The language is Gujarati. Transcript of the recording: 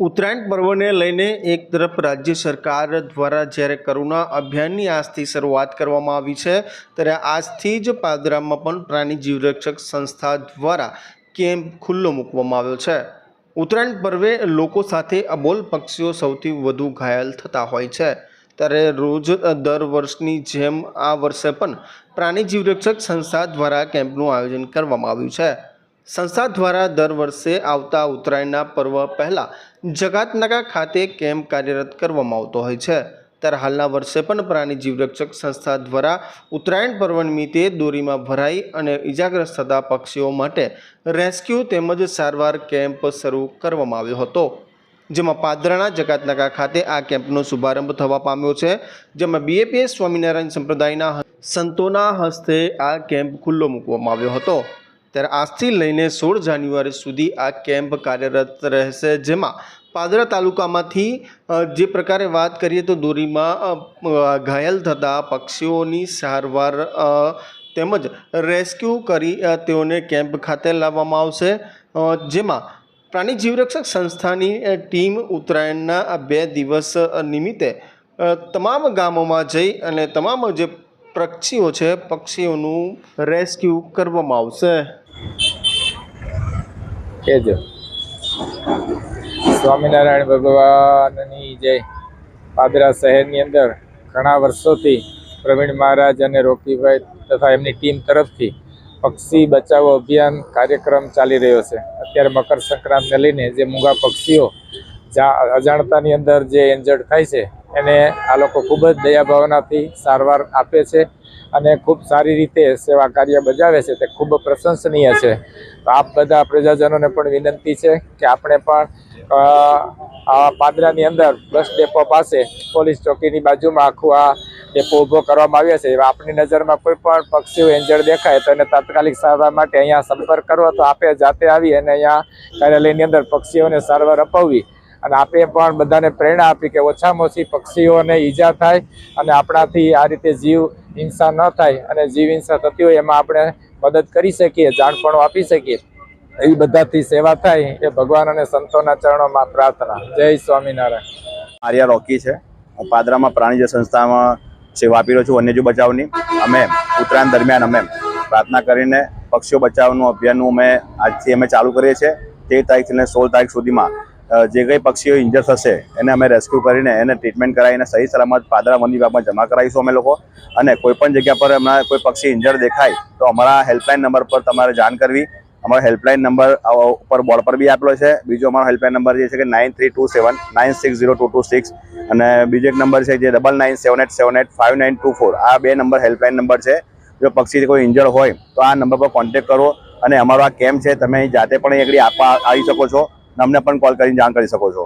ઉત્તરાયણ પર્વને લઈને એક તરફ રાજ્ય સરકાર દ્વારા જ્યારે કરુણા અભિયાનની આજથી શરૂઆત કરવામાં આવી છે, ત્યારે આજથી જ પાદરામાં પણ પ્રાણી જીવરક્ષક સંસ્થા દ્વારા કેમ્પ ખુલ્લો મૂકવામાં આવ્યો છે. ઉત્તરાયણ પર્વે લોકો સાથે અબોલ પક્ષીઓ સૌથી વધુ ઘાયલ થતા હોય છે. ત્યારે રોજ દર વર્ષની જેમ આ વર્ષે પણ પ્રાણી જીવરક્ષક સંસ્થા દ્વારા કેમ્પનું આયોજન કરવામાં આવ્યું છે. સંસ્થા દ્વારા દર વર્ષે આવતા ઉત્તરાયણના પર્વ પહેલાં જગાતનાકા ખાતે કેમ્પ કાર્યરત કરવામાં આવતો હોય છે. ત્યારે હાલના વર્ષે પણ પ્રાણી જીવરક્ષક સંસ્થા દ્વારા ઉત્તરાયણ પર્વ નિમિત્તે દોરીમાં ભરાઈ અને ઇજાગ્રસ્ત થતા પક્ષીઓ માટે રેસ્ક્યુ તેમજ સારવાર કેમ્પ શરૂ કરવામાં આવ્યો હતો. જેમાં પાદરાના જકાતનાકા ખાતે આ કેમ્પનો શુભારંભ થવા પામ્યો છે. જેમાં બીએપીએસ સ્વામિનારાયણ સંપ્રદાયના સંતોના હસ્તે આ કેમ્પ ખુલ્લો મૂકવામાં આવ્યો હતો. ત્યારે આજથી લઈને સોળ જાન્યુઆરી સુધી આ કેમ્પ કાર્યરત રહેશે, જેમાં પાદરા તાલુકામાંથી જે પ્રકારે વાત કરીએ તો દોરીમાં ઘાયલ થતા પક્ષીઓની સારવાર તેમજ રેસ્ક્યુ કરી તેઓને કેમ્પ ખાતે લાવવામાં આવશે જેમાં પ્રાણી જીવરક્ષક સંસ્થાની ટીમ ઉત્તરાયણના બે દિવસ નિમિત્તે તમામ ગામોમાં જઈ અને તમામ જે પક્ષીઓ છે, પક્ષીઓનું રેસ્ક્યુ કરવામાં આવશે. કહેજો સ્વામિનારાયણ ભગવાનની જય. પાદરા શહેરની અંદર ઘણા વર્ષોથી પ્રવીણ મહારાજ અને રોકીભાઈ તથા એમની ટીમ તરફથી પક્ષી બચાવો અભિયાન કાર્યક્રમ ચાલી રહ્યો છે. અત્યારે મકર સંક્રાંતને લઈને જે મૂંગા પક્ષીઓ અજાણતાની અંદર જે એન્જર્ડ થાય છે એને આ લોકો ખૂબ જ દયાભાવનાથી સારવાર આપે છે અને ખૂબ સારી રીતે સેવા કાર્ય બજાવે છે. તે ખૂબ પ્રશંસનીય છે. તો આપ બધા પ્રજાજનોને પણ વિનંતી છે કે આપણે પણ પાદરાની અંદર બસ ડેપો પાસે પોલીસ ચોકીની બાજુમાં આખું આ ડેપો ઊભો કરવામાં આવ્યો છે. એવા આપણી નજરમાં કોઈ પણ પક્ષીઓ એન્જળ દેખાય તો એને તાત્કાલિક સારવાર માટે અહીંયા સંપર્ક કરવો તો આપે જાતે આવી અને અહીંયા કાર્યાલયની અંદર પક્ષીઓને સારવાર અપાવવી. અને આપે પણ બધાને પ્રેરણા આપી કે ઓછામાં ઓછી પક્ષીઓને ઈજા થાય અને આપણાથી આ રીતે જીવ હિંસા ન થાય અને જીવ હિંસા થતી હોય એમાં આપણે મદદ કરી શકીએ જાણપણો આપી શકીએ. એવી બધાથી સેવા થાય એ ભગવાન અને સંતોના ચરણોમાં પ્રાર્થના. જય સ્વામિનારાયણ. આર્યા રોકી છે. હું પાદરામાં પ્રાણીજ સંસ્થામાં સેવા આપી રહ્યો છું, વન્યજીવ બચાવની. અમે ઉત્તરાયણ દરમિયાન અમે પ્રાર્થના કરીને પક્ષીઓ બચાવનું અભિયાનનું અમે આજથી અમે ચાલુ કરીએ છીએ. તેર તારીખથી સોળ તારીખ સુધીમાં જે કંઈ પક્ષીઓ ઇન્જર થશે, એને અમે રેસ્ક્યુ કરીને એને ટ્રીટમેન્ટ કરાવીને સહી સલામત પાદરા વન વિભાગમાં જમા કરાવીશું અમે લોકો. અને કોઈ પણ જગ્યા પર હમણાં કોઈ પક્ષી ઇન્જર દેખાય, તો અમારા હેલ્પલાઇન નંબર પર તમારે જાણ કરવી. અમારો હેલ્પલાઇન નંબર ઉપર બોર્ડ પર બી આપેલો છે. બીજો અમારો હેલ્પલાઇન નંબર જે છે કે nine three two seven nine six zero two two six અને બીજો એક નંબર છે જે double nine seven eight seven eight five nine two four આ બે નંબર હેલ્પલાઇન નંબર છે. જો પક્ષી કોઈ ઇન્જર હોય, તો આ નંબર પર કોન્ટેક્ટ કરો. અને અમારો આ કેમ્પ છે, તમે અહીં જાતે પણ એકડી આપવા આવી શકો છો. અમને પણ કોલ કરીને જાણ કરી શકો છો.